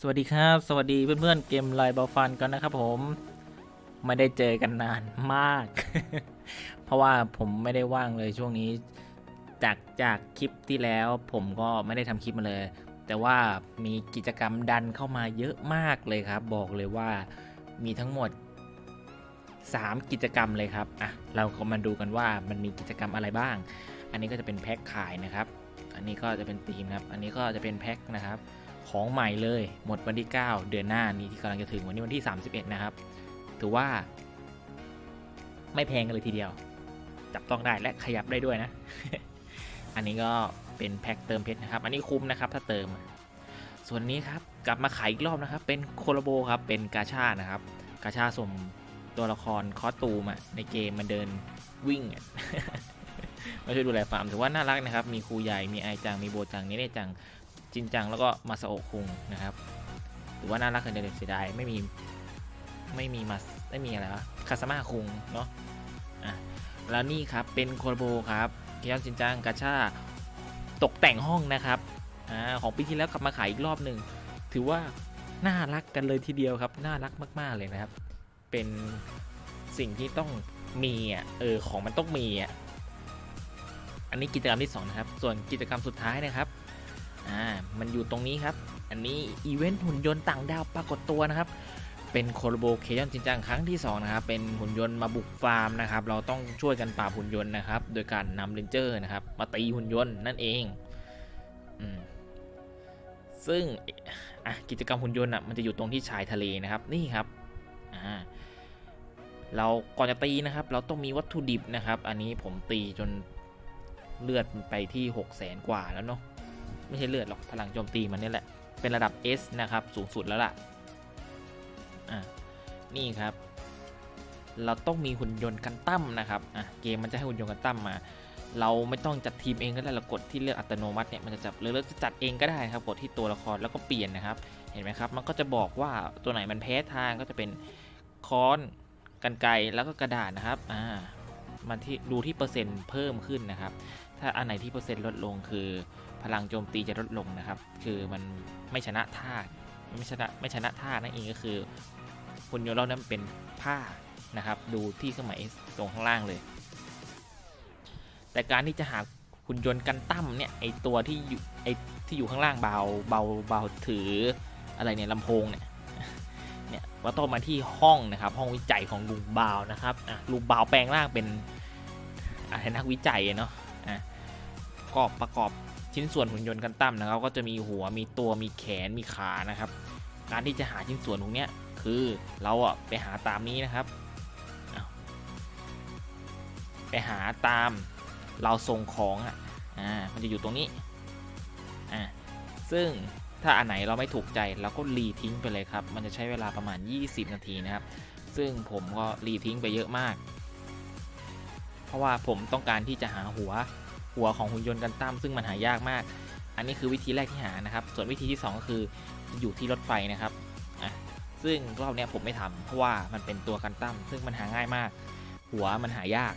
สวัสดีครับ สวัสดีเพื่อนๆเกมไลน์บอลฟันกันนะครับผมไม่ได้เจอกันนานมาก เพราะว่าผมไม่ได้ว่างเลยช่วงนี้ จากจากคลิปที่แล้วผมก็ไม่ได้ทำคลิปมาเลย แต่ว่ามีกิจกรรมดันเข้ามาเยอะมากเลยครับ บอกเลยว่ามีทั้งหมด 3 กิจกรรมเลยครับอะเราก็มาดูกันว่ามันมีกิจกรรมอะไรบ้าง อันนี้ก็จะเป็นแพ็คขายนะครับ อันนี้ก็จะเป็นธีมครับ อันนี้ก็จะเป็นแพ็คนะครับของใหม่เลยหมดวันที่ 9 เดือนหน้านี้ที่กำลังจะถึงวันนี้วันที่ 31 นะครับ ถือว่า ไม่แพงกันเลยทีเดียว จับต้องได้และขยับได้ด้วยนะ อันนี้ก็เป็นแพ็คเติมเพชรนะครับ อันนี้คุ้มนะครับ ถ้าเติม ส่วนนี้ครับกลับมาขายอีกรอบนะครับ เป็นโคโลโบครับเป็นกาชานะครับ กาชาสม ตัวละครคอสตูมอะในเกมมันเดินวิ่งมาช่วยดูแลฟาร์มถือว่าน่ารักนะครับ มีครูใหญ่มีไอจังมีโบจังเนเน่จังจินจังแล้วก็มาซาโอคุงนะครับถือว่าน่ารักกันเลยเสียดายไม่มีไม่มีมาไม่มีอะไรวะคาสมาคุงเนาะอะแล้วนี่ครับเป็นโคโรโบครับเคียนจินจังกาชาตกแต่งห้องนะครับอ่าของปีที่แล้วกลับมาขายอีกรอบหนึ่งถือว่าน่ารักกันเลยทีเดียวครับ น่ารักมาก ๆ เลยนะครับ เป็นสิ่งที่ต้องมีอะเออของมันต้องมีอะอันนี้กิจกรรมที่สองนะครับ ส่วนกิจกรรมสุดท้ายนะครับอ่ามันอยู่ตรงนี้ครับ อันนี้อีเวนต์หุ่นยนต์ต่างดาวปรากฏตัวนะครับ เป็นโคโลโบเคยอนจินจังครั้งที่สองนะครับเป็นหุ่นยนต์มาบุกฟาร์มนะครับ เราต้องช่วยกันปราบหุ่นยนต์นะครับ โดยการนำเรนเจอร์นะครับ มาตีหุ่นยนต์นั่นเองอืมซึ่งอะกิจกรรมหุ่นยนต์อะมันจะอยู่ตรงที่ชายทะเลนะครับนี่ครับ เราก่อนจะตีนะครับ เราต้องมีวัตถุดิบนะครับ อันนี้ผมตีจนเลือดไปที่6 0แสนกว่าแล้วเนาะไม่ใช่เลือดหรอกพลังโจมตีมันนี่แหละ เป็นระดับ S นะครับ สูงสุดแล้วล่ะอะนี่ครับ เราต้องมีหุ่นยนต์กันตั้มนะครับอะเกมมันจะให้หุ่นยนต์กันตั้มมา เราไม่ต้องจัดทีมเองก็ได้เรากดที่เลือกอัตโนมัติเนี่ยมันจะจับหรือเราจะจัดเองก็ได้ครับกดที่ตัวละครแล้วก็เปลี่ยนนะครับ เห็นไหมครับ มันก็จะบอกว่าตัวไหนมันแพ้ทางก็จะเป็นคอน กันไกรแล้วก็กระดาษนะครับอ่ามันที่ดูที่เปอร์เซ็นต์เพิ่มขึ้นนะครับ ถ้าอันไหนที่เปอร์เซ็นต์ลดลงคือพลังโจมตีจะลดลงนะครับ คือมันไม่ชนะท่าไม่ชนะไม่ชนะท่านั่นเองก็คือหุ่นยนต์เรานั้นเป็นผ้านะครับ ดูที่เครื่องหมายตรงข้างล่างเลย แต่การที่จะหาหุ่นยนต์กันตั้มเนี่ยไอตัวที่อยู่ไอที่อยู่ข้างล่างเบาเบาเบาถืออะไรเนี่ยลำโพงเนี่ย เนี่ยว่าต้องมาที่ห้องนะครับ ห้องวิจัยของลุงบาวนะครับลุงบาวแปลงร่างเป็นอะไรนักวิจัยเนาะะก็ประกอบชิ้นส่วนหุ่นยนต์กันตั้มนะครับ ก็จะมีหัวมีตัวมีแขนมีขานะครับ การที่จะหาชิ้นส่วนตรงเนี้ยคือเราอะไปหาตามนี้นะครับ ไปหาตามเราส่งของอะมันจะอยู่ตรงนี้อ่าซึ่ง ถ้าอันไหนเราไม่ถูกใจเราก็รีทิ้งไปเลยครับ มันจะใช้เวลาประมาณ 20 นาทีนะครับ ซึ่งผมก็รีทิ้งไปเยอะมาก เพราะว่าผมต้องการที่จะหาหัวหัวของหุ่นยนต์กันตั้มซึ่งมันหายากมาก อันนี้คือวิธีแรกที่หานะครับ ส่วนวิธีที่ 2 ก็คืออยู่ที่รถไฟนะครับอะซึ่งรอบนี้ผมไม่ทำเพราะว่ามันเป็นตัวกันตั้มซึ่งมันหาง่ายมาก หัวมันหายาก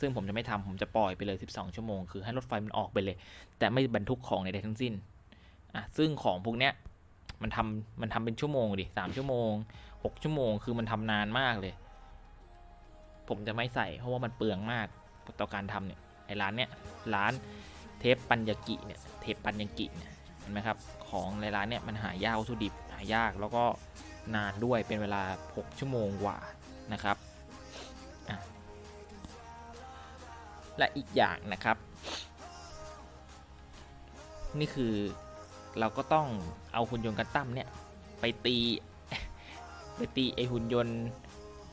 ซึ่งผมจะไม่ทำผมจะปล่อยไปเลย 12 ชั่วโมง คือให้รถไฟมันออกไปเลย แต่ไม่บรรทุกของใดๆทั้งสิ้น อะซึ่งของพวกเนี้ยมันทำมันทำเป็นชั่วโมงดิสามชั่วโมง6ชั่วโมงคือมันทำนานมากเลย ผมจะไม่ใส่เพราะว่ามันเปลืองมากต่อการทำเนี่ยไอ้ร้านเนี้ยร้านเทปปัญญากิเนี่ยเทปปัญญากิเนี่ยเห็นไหมครับของในร้านเนี่ยมันหายากวัตถุดิบหายากแล้วก็นานด้วยเป็นเวลา 6 ชั่วโมงกว่านะครับและอีกอย่างนะครับ นี่คือ เราก็ต้องเอาหุ่นยนต์กันตั้มเนี่ยไปตีไปตีไอหุ่นยนต์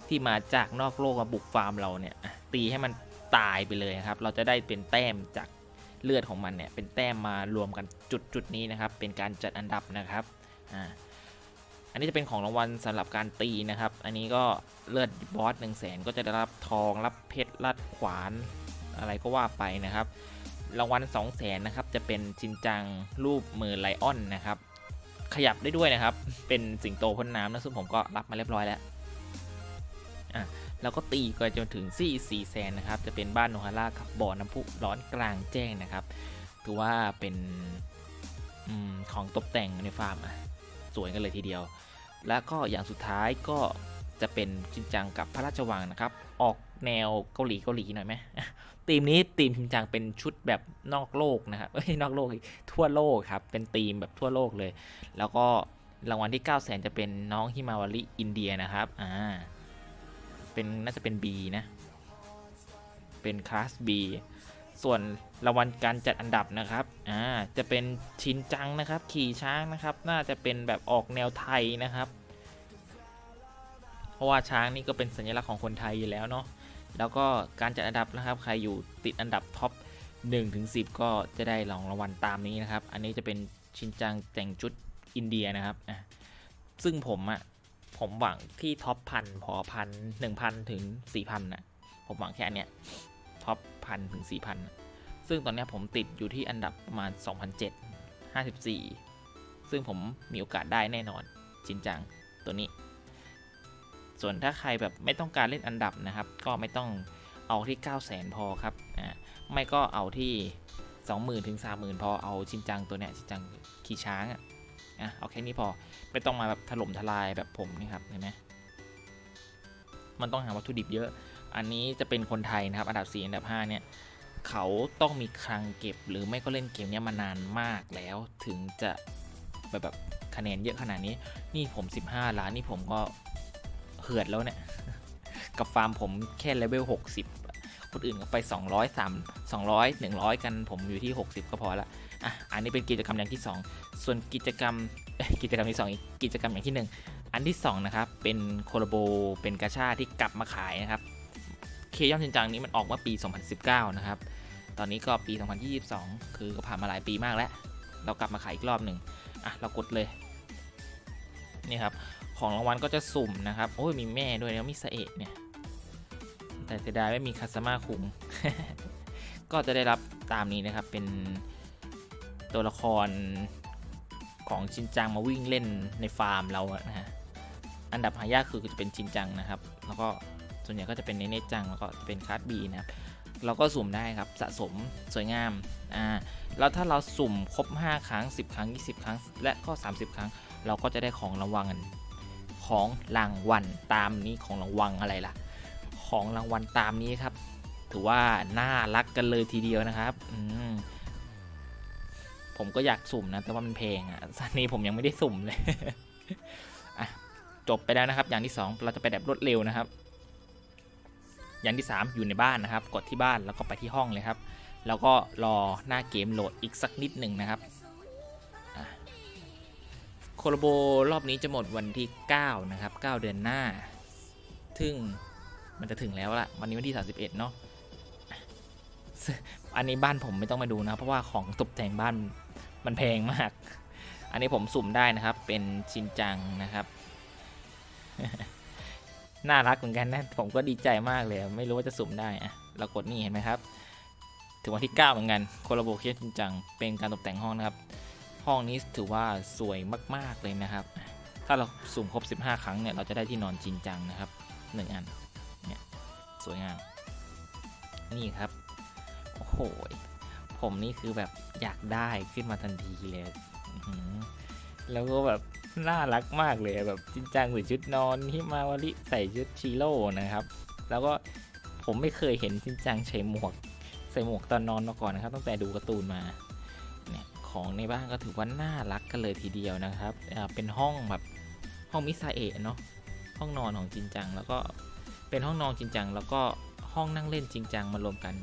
ที่มาจากนอกโลกมาบุกฟาร์มเราเนี่ยตีให้มันตายไปเลยครับ เราจะได้เป็นแต้มจากเลือดของมันเนี่ยเป็นแต้มมารวมกันจุดจุดนี้นะครับ เป็นการจัดอันดับนะครับอ่าอันนี้จะเป็นของรางวัลสำหรับการตีนะครับ อันนี้ก็เลือดบอสหนึ่งแสนก็จะได้รับทองรับเพชรรับขวานอะไรก็ว่าไปนะครับ รางวัล2 0 0แสนนะครับ จะเป็นชินจังรูปมือไลออนนะครับ ขยับได้ด้วยนะครับ เป็นสิงโตพ่นน้ำนะซึ่งผมก็รับมาเรียบร้อยแล้วอะแล้วก็ตีไปจนถึง4 4แสนนะครับ จะเป็นบ้านโนฮาร่ากับบ่อน้ำพุร้อนกลางแจ้งนะครับ ถือว่าเป็นอของตกแต่งในฟาร์มอะสวยกันเลยทีเดียว แล้วก็อย่างสุดท้ายก็จะเป็นจินจังกับพระราชวังนะครับ ออก แนวเกาหลีเกาหลีหน่อยไหมทีมนี้ทีมจินจังเป็นชุดแบบนอกโลกนะครับเอ้ยนอกโลกทั่วโลกครับ เป็นทีมแบบทั่วโลกเลย แล้วก็รางวัลที่9 0 0 0 0จะเป็นน้องฮิมาวาริอินเดียนะครับอ่าเป็นน่าจะเป็น B นะ เป็นคลาส B ส่วนรางวัลการจัดอันดับนะครับ อ่า จะเป็นชินจังนะครับ ขี่ช้างนะครับ น่าจะเป็นแบบออกแนวไทยนะครับ เพราะว่าช้างนี่ก็เป็นสัญลักษณ์ของคนไทยอยู่แล้วเนาะ แล้วก็การจัดอันดับนะครับ ใครอยู่ติดอันดับท็อป1ถึง10 ก็จะได้รองรางวัลตามนี้นะครับ อันนี้จะเป็นชินจังแต่งชุดอินเดียนะครับอะซึ่งผมอะผมหวังที่ท็อปพันพอพันหนึ่งพันถึงสี่พันนะผมหวังแค่อันเนี้ยท็อปพันถึงสี่พันซึ่งตอนนี้ผมติดอยู่ที่อันดับประมาณ 2007 54 ซึ่งผมมีโอกาสได้แน่นอน ชินจังตัวนี้ ส่วนถ้าใครแบบไม่ต้องการเล่นอันดับนะครับ ก็ไม่ต้องเอาที่ 9 0 0 0 0 0 พอครับอ่าไม่ก็เอาที่ 20,000ถึง30,000 พอเอาชินจังตัวเนี้ยชินจังขี่ช้างอะอะเอาแค่นี้พอไม่ต้องมาแบบถล่มทลายแบบผมนี่ครับเห็นไหมมันต้องหาวัตถุดิบเยอะ อันนี้จะเป็นคนไทยนะครับ อันดับ 4 อันดับ 5 เนี่ย เขาต้องมีคลังเก็บ หรือไม่ก็เล่นเกมเนี้ยมานานมากแล้วถึงจะแบบแบบคะแนนเยอะขนาดนี้ นี่ผม 15 ล้านนี่ผมก็ เหือดแล้วเนี่ย กับฟาร์มผมแค่เลเวล60 คนอื่นก็ไป200 3 200 100 กันผมอยู่ที่ 60 ก็พอละอะอันนี้เป็นกิจกรรมอย่างที่ 2 ส่วนกิจกรรมกิจกรรมที่2อีกกิจกรรมอย่างที่ 1 อันที่ 2 นะครับ เป็นโคลโบเป็นกาชาที่กลับมาขายนะครับเคยอนชินจังนี้มันออกมาปี 2019 นะครับ ตอนนี้ก็ปี 2022 คือก็ผ่านมาหลายปีมากแล้ว เรากลับมาขายอีกรอบหนึ่งอะ เรากดเลย นี่ครับ ของรางวัลก็จะสุ่มนะครับ โอ้ยมีแม่ด้วยแล้วมีสเอะเนี่ย แต่เสียดายไม่มีคาสมาคุงก็จะได้รับตามนี้นะครับเป็นตัวละครของชินจังมาวิ่งเล่นในฟาร์มเราอะนะฮะ อันดับหายากคือจะเป็นชินจังนะครับ แล้วก็ส่วนใหญ่ก็จะเป็นเนเนจังแล้วก็เป็นคาร์ดบีนะครับ เราก็สุ่มได้ครับสะสมสวยงาม อ่า แล้วถ้าเราสุ่มครบ 5 ครั้ง 10 ครั้ง 20 ครั้ง และก็ 30 ครั้ง เราก็จะได้ของรางวัล ของรางวัลตามนี้ของรางวัลอะไรล่ะ ของรางวัลตามนี้ครับ ถือว่าน่ารักกันเลยทีเดียวนะครับอืมผมก็อยากสุ่มนะแต่ว่ามันแพงอะ่ะสันนี้ผมยังไม่ได้สุ่มเลยอะจบไปแล้วนะครับ อย่างที่ 2 เราจะไปแบบรวดเร็วนะครับ อย่างที่ 3 อยู่ในบ้านนะครับ กดที่บ้านแล้วก็ไปที่ห้องเลยครับ แล้วก็รอหน้าเกมโหลดอีกสักนิดหนึ่งนะครับ โคโลโบรอบนี้จะหมดวันที่ 9 นะครับ 9 เดือนหน้าซึ่งมันจะถึงแล้วล่ะ วันนี้วันที่ 31 เนาะอันนี้บ้านผมไม่ต้องมาดูนะ เพราะว่าของตกแต่งบ้านมันแพงมาก อันนี้ผมสุ่มได้นะครับ เป็นชินจังนะครับ น่ารักเหมือนกันนะ ผมก็ดีใจมากเลย ไม่รู้ว่าจะสุ่มได้อะเรากดนี่เห็นไหมครับ ถึงวันที่ 9 เหมือนกันโคลาโบเคสจริงจัง เป็นการตกแต่งห้องนะครับ ห้องนี้ถือว่าสวยมาก ๆ เลยนะครับ ถ้าเราสุ่มครบ 15 ครั้งเนี่ยเราจะได้ที่นอนจริงจังนะครับ 1 อัน เนี่ย สวยงาม นี่ครับ โอ้โห ผมนี่คือแบบอยากได้ขึ้นมาทันทีเลย แล้วก็แบบน่ารักมากเลยแบบจริงจังใส่ชุดนอนฮิมาวาริใส่ชุดชิโร่นะครับ แล้วก็ผมไม่เคยเห็นจริงจังใส่หมวก ใส่หมวกตอนนอนมาก่อนนะครับตั้งแต่ดูการ์ตูนมา ของในบ้านก็ถือว่าน่ารักกันเลยทีเดียวนะครับเป็นห้องแบบห้องมิซาเอะเนาะห้องนอนของจินจัง แล้วก็เป็นห้องนอนจินจัง แล้วก็ห้องนั่งเล่นจริงจังมารวมกัน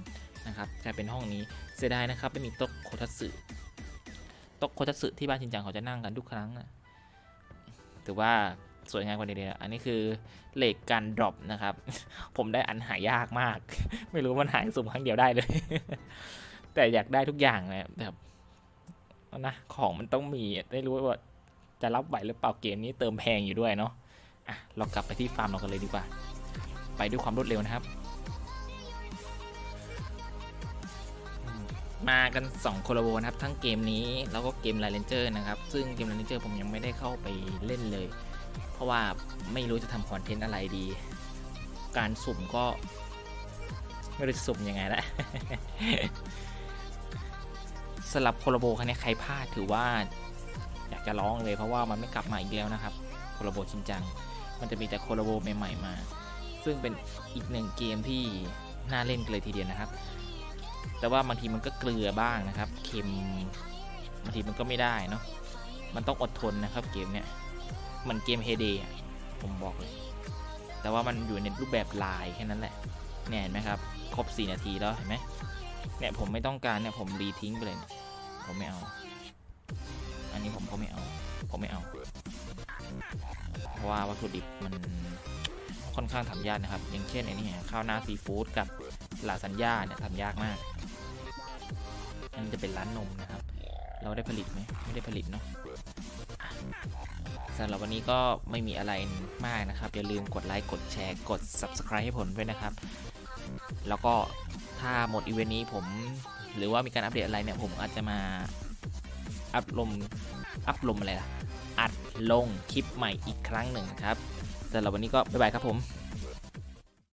นะครับกลายเป็นห้องนี้เสียดายนะครับไม่มีโต๊ะโคทัสึโต๊ะโคทัสึที่บ้านจินจังเขาจะนั่งกันทุกครั้งนะถือว่าสวยงามกว่าเดิมอันนี้คือเหล็กการดรอปนะครับ ผมได้อันหายากมาก ไม่รู้มันหายสุ่มครั้งเดียวได้เลย แต่อยากได้ทุกอย่างเลยแบบ นะของมันต้องมีไม่รู้ว่าจะรับไหวหรือเปล่าเกมนี้เติมแพงอยู่ด้วยเนาะอะเรากลับไปที่ฟาร์มเรากันเลยดีกว่า ไปด้วยความรวดเร็วนะครับ มากัน2โคลโบนะครับ ทั้งเกมนี้แล้วก็เกมไลเลนเจอร์นะครับ ซึ่งเกมไลเลนเจอร์ผมยังไม่ได้เข้าไปเล่นเลย เพราะว่าไม่รู้จะทำคอนเทนต์อะไรดี การสุ่มก็ไม่ได้สุ่มยังไงละ สลับโคโลโบคันนี้ใครพลาดถือว่า อยากจะร้องเลยเพราะว่ามันไม่กลับมาอีกแล้วนะครับโคโลโบชินจัง มันจะมีแต่โคโลโบใหม่ๆมา ซึ่งเป็นอีกหนึ่งเกมที่น่าเล่นเลยทีเดียวนะครับ แต่ว่าบางทีมันก็เกลือบ้างนะครับ เค็มบางทีมันก็ไม่ได้เนาะ มันต้องอดทนนะครับเกมเนี้ยเหมันเกมเฮเดย์ผมบอกเลย แต่ว่ามันอยู่ในรูปแบบลายแค่นั้นแหละ เนี่ยเห็นไหมครับ ครบ 4 นาทีแล้วเห็นไหมเนี่ยผมไม่ต้องการเนี่ยผมรีทิ้งไปเลยเนี่ย ผมไม่เอา อันนี้ผมก็ไม่เอา ผมไม่เอา เพราะว่าวัตถุดิบมันค่อนข้างทำยากนะครับ อย่างเช่นไอ้นี่ข้าวหน้าซีฟู้ดกับลาซานญ่าเนี่ยทำยากมากอันนจะเป็นร้านนมนะครับ เราได้ผลิตไหมไม่ได้ผลิตเนาะอะสำหรับวันนี้ก็ไม่มีอะไรมากนะครับ อย่าลืมกดไลค์กดแชร์กด subscribe ให้ผมด้วยนะครับ แล้วก็ถ้าหมดอีเวนต์นี้ผม หรือว่ามีการอัปเดตอะไรเนี่ยผมอาจจะมาอัพลมอัพลมอะไรล่ะอัดลงคลิปใหม่อีกครั้งหนึ่งครับสำหรับวันนี้ก็บ๊ายบายครับผม